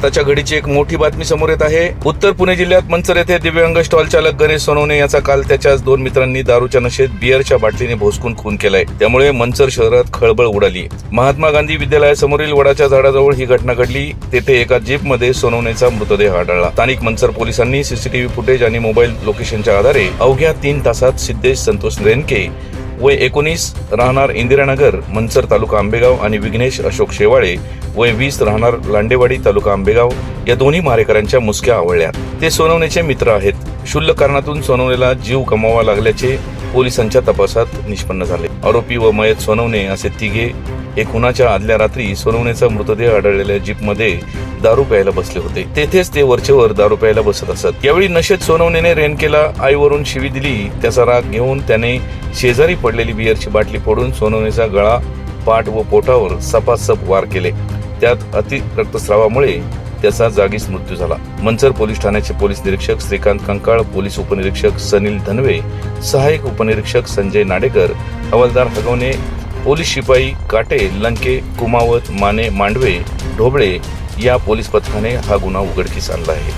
आताच्या घडीची एक मोठी बातमी समोर येत आहे. उत्तर पुणे जिल्ह्यात मंचर येथे दिव्यांग स्टॉल चालक गणेश सोनवणे याचा काल त्याच्याच दोन मित्रांनी दारूच्या नशेत बिअरच्या बाटलीने भोसकून खून केलाय. त्यामुळे मंचर शहरात खळबळ उडाली महात्मा गांधी विद्यालयासमोरील वडाच्या झाडाजवळ ही घटना घडली. तेथे एका जीपमध्ये सोनवणेचा मृतदेह आढळला. स्थानिक मंचर पोलिसांनी सीसीटीव्ही फुटेज आणि मोबाईल लोकेशनच्या आधारे अवघ्या तीन तासात सिद्धेश संतोष रेनके वय एकोणीस राहणार इंदिरानगर मंचर तालुका आंबेगाव आणि विघ्नेश अशोक शेवाळे वय वीस राहणार लांडेवाडी तालुका आंबेगाव या दोन्ही मारेकऱ्यांच्या मुसक्या आवळल्या ते सोनवणेचे मित्र आहेत. क्षुल्लक कारणातून सोनवणेला जीव गमावा लागल्याचे पोलिसांच्या तपासात निष्पन्न झाले. आरोपी व मयत सोनवणे असे तिघे हे खुनाच्या आदल्या रात्री सोनवणेचा मृतदेह आढळलेल्या जीपमध्ये दारू प्यायला बसले होते. तेथेच ते वरचेवर दारू प्यायला बसत असत. यावेळी नशेत सोनवणेने रेनकेला आईवरून शिवी दिली. त्याचा राग घेऊन त्याने शेजारी पडलेली बियरची बाटली फोडून सोनवणेचा गळा पाठ व पोटावर सपासप वार केले. त्यात अति रक्तस्रावामुळे त्याचा जागीच मृत्यू झाला. मंचर पोलीस ठाण्याचे पोलीस निरीक्षक श्रीकांत कंकाळ पोलीस उपनिरीक्षक सनील धनवे सहाय्यक उपनिरीक्षक संजय नाडेकर हवालदार हगवणे पोलीस शिपाई काटे लंके कुमावत माने मांडवे ढोबळे या पोलीस पथकाने हा गुन्हा उघडकीस आणला आहे.